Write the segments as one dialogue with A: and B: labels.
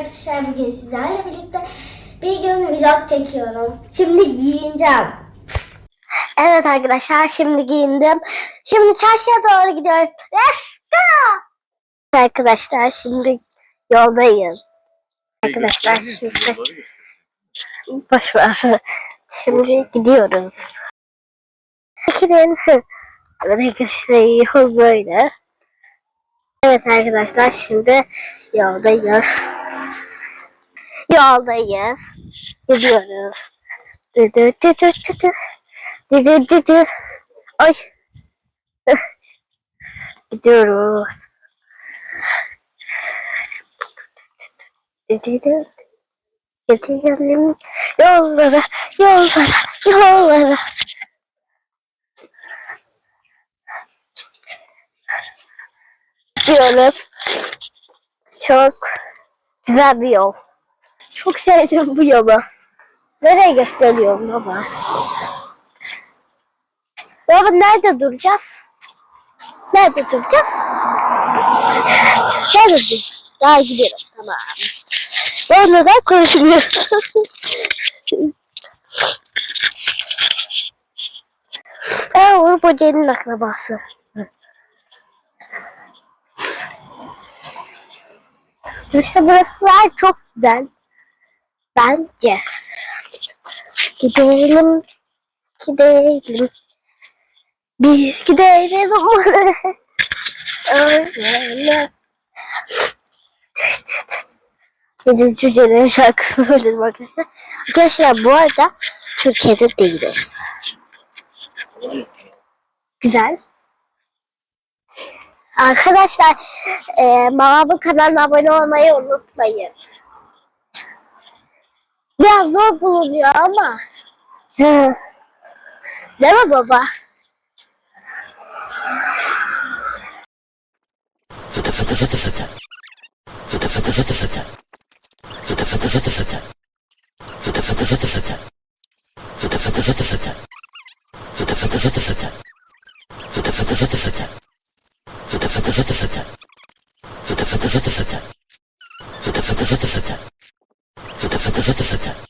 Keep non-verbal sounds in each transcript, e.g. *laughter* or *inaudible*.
A: arkadaşlar bugün sizlerle birlikte bir gün vlog çekiyorum. Şimdi giyineceğim. Evet arkadaşlar şimdi giyindim. Şimdi çarşıya doğru gidiyoruz. Let's go! Arkadaşlar şimdi yoldayız. Arkadaşlar şimdi boş ver. Şimdi gidiyoruz. Bakın. Evet arkadaşlar yol böyle. Evet arkadaşlar şimdi yoldayız. Yoldayız. Gidiyoruz. Dü dü dü dü dü dü. Dü dü dü dü. Ay. *laughs* Gidiyoruz. Dü dü dü. Gidelim yollara, yollara, yollara. Gidiyoruz. Çok güzel bir yol. Çok sevdim bu yolu. Nereye gösteriyorum baba? Baba nerede duracağız? Nerede duracağız? Nerede duracağız? Daha gidelim. Tamam. Baba neden konuşmuyorsun? Aa, Uğur Böceği'nin akrabası. İşte burası çok güzel. Bence. Gidelim. Gidelim. Biz gidelim. *laughs* Öyle. Yedi Cüce'nin şarkısını söyledim arkadaşlar. Arkadaşlar bu arada Türkiye'de değiliz. Güzel. Arkadaşlar e, babamın kanalına abone olmayı unutmayın. Biraz zor bulunuyor ama. Hı. Değil mi baba?
B: Fıtı fıtı fıtı fıtı. Fıtı fıtı fıtı fıtı. Fıtı fıtı fıtı fıtı. Fıtı fıtı fıtı fıtı. Fıtı fıtı fıtı fıtı. Fıtı fıtı fıtı fıtı. Fıtı fıtı fıtı fıtı. Fıtı fıtı fıtı fıtı. Fıtı fıtı fıtı fıtı. Fıtı fıtı fıtı fıtı. Fıtı fıtı fıtı fıtı.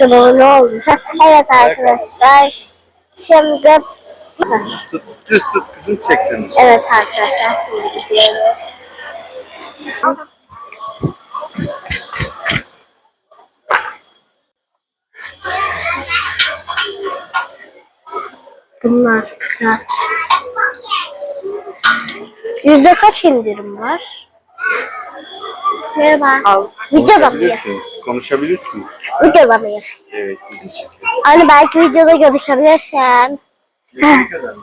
A: Baba ne oldu? evet arkadaşlar. Şimdi
C: Tut, düz tut kızım çeksin.
A: evet arkadaşlar şimdi gidiyoruz. Bunlar güzel. Yüzde kaç indirim var? Merhaba.
C: Al.
A: Videoda mıyız?
C: Konuşabilirsiniz. Konuşabilirsiniz.
A: Videoda mıyız?
C: Evet. video çekiyorum.
A: Hani belki videoda gözükebilirsen.
C: Ne kadar?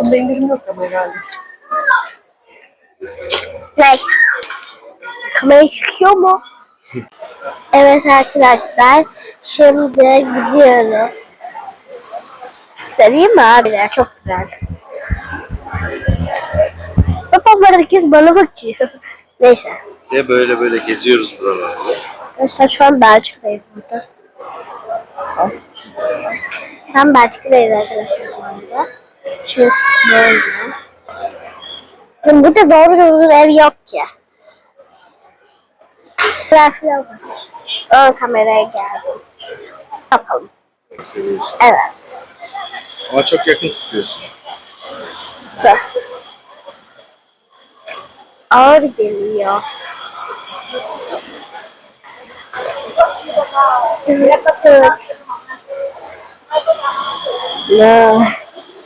D: Bunda indirim yok ama herhalde.
A: Ne? Kamera çıkıyor mu? evet arkadaşlar. Şimdi gidiyoruz. Güzel değil mi abiler? Çok güzel. Babam herkes bana bakıyor. Neyse.
C: Ve böyle böyle geziyoruz buralarda.
A: Arkadaşlar şu an Belçika'dayız burada. Tam Belçika'dayız arkadaşlar şu anda. Şurası böyle. Şimdi burada doğru düzgün ev yok ki. Falan var. Ön kameraya geldim. Yapalım.
C: Seviyorsun.
A: Evet.
C: Ama çok yakın tutuyorsun.
A: Dur. Ağır geliyor. แล้วก็เกิดนะ